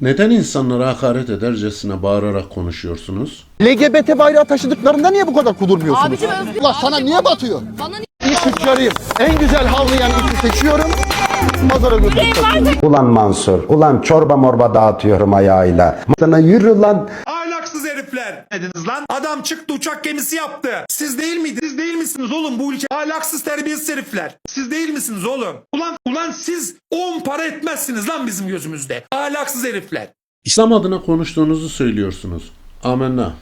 Neden insanlara hakaret edercesine bağırarak konuşuyorsunuz? LGBT bayrağı taşıdıklarında niye bu kadar kudurmuyorsunuz? Abicim özgür. Allah sana niye batıyor? Bana niye? İyi tüccarıyım. En güzel havlayan iti seçiyorum. Pazara götürüp satıyorum. Ulan Mansur, ulan çorba morba dağıtıyorum ayağıyla. Sana yürü lan. Ne dediniz lan? Adam çıktı uçak gemisi yaptı. Siz değil miydiniz? Siz değil misiniz oğlum bu ülke? Ahlaksız terbiyesiz herifler. Siz değil misiniz oğlum? Ulan ulan siz 10 para etmezsiniz lan bizim gözümüzde. Ahlaksız herifler. İslam adına konuştuğunuzu söylüyorsunuz. Amenna.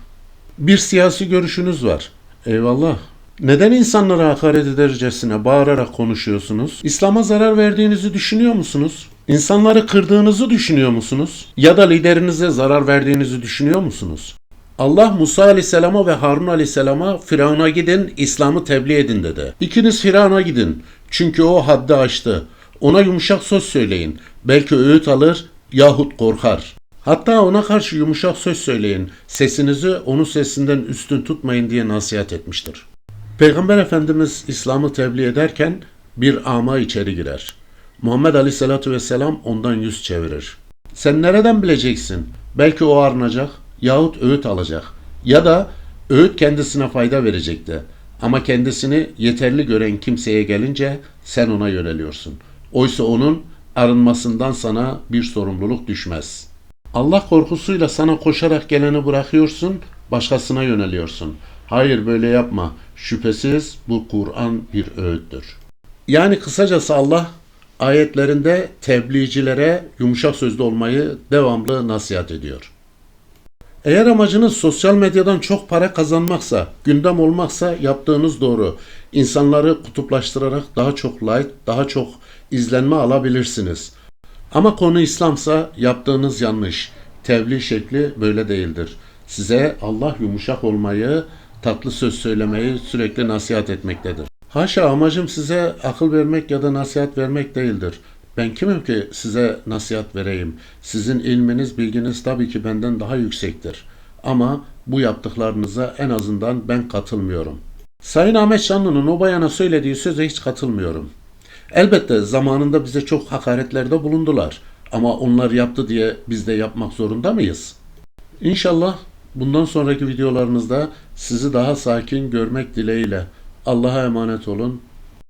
Bir siyasi görüşünüz var. Eyvallah. Neden insanlara hakaret edercesine bağırarak konuşuyorsunuz? İslam'a zarar verdiğinizi düşünüyor musunuz? İnsanları kırdığınızı düşünüyor musunuz? Ya da liderinize zarar verdiğinizi düşünüyor musunuz? Allah Musa Aleyhisselam'a ve Harun Aleyhisselam'a Firavun'a gidin, İslam'ı tebliğ edin dedi. İkiniz Firavun'a gidin. Çünkü o haddi aştı. Ona yumuşak söz söyleyin. Belki öğüt alır yahut korkar. Hatta ona karşı yumuşak söz söyleyin. Sesinizi onun sesinden üstün tutmayın diye nasihat etmiştir. Peygamber Efendimiz İslam'ı tebliğ ederken bir ama içeri girer. Muhammed Aleyhisselatü Vesselam ondan yüz çevirir. Sen nereden bileceksin? Belki o arınacak yahut öğüt alacak. Ya da öğüt kendisine fayda verecekti. Ama kendisini yeterli gören kimseye gelince sen ona yöneliyorsun. Oysa onun arınmasından sana bir sorumluluk düşmez. Allah korkusuyla sana koşarak geleni bırakıyorsun, başkasına yöneliyorsun. Hayır böyle yapma. Şüphesiz bu Kur'an bir öğüttür. Yani kısacası Allah ayetlerinde tebliğcilere yumuşak sözlü olmayı devamlı nasihat ediyor. Eğer amacınız sosyal medyadan çok para kazanmaksa, gündem olmaksa yaptığınız doğru. İnsanları kutuplaştırarak daha çok like, daha çok izlenme alabilirsiniz. Ama konu İslamsa yaptığınız yanlış. Tebliğ şekli böyle değildir. Size Allah yumuşak olmayı, tatlı söz söylemeyi sürekli nasihat etmektedir. Haşa amacım size akıl vermek ya da nasihat vermek değildir. Ben kimim ki size nasihat vereyim? Sizin ilminiz, bilginiz tabii ki benden daha yüksektir. Ama bu yaptıklarınıza en azından ben katılmıyorum. Sayın Ahmet Şanlı'nın o bayana söylediği söze hiç katılmıyorum. Elbette zamanında bize çok hakaretlerde bulundular. Ama onlar yaptı diye biz de yapmak zorunda mıyız? İnşallah bundan sonraki videolarınızda sizi daha sakin görmek dileğiyle. Allah'a emanet olun.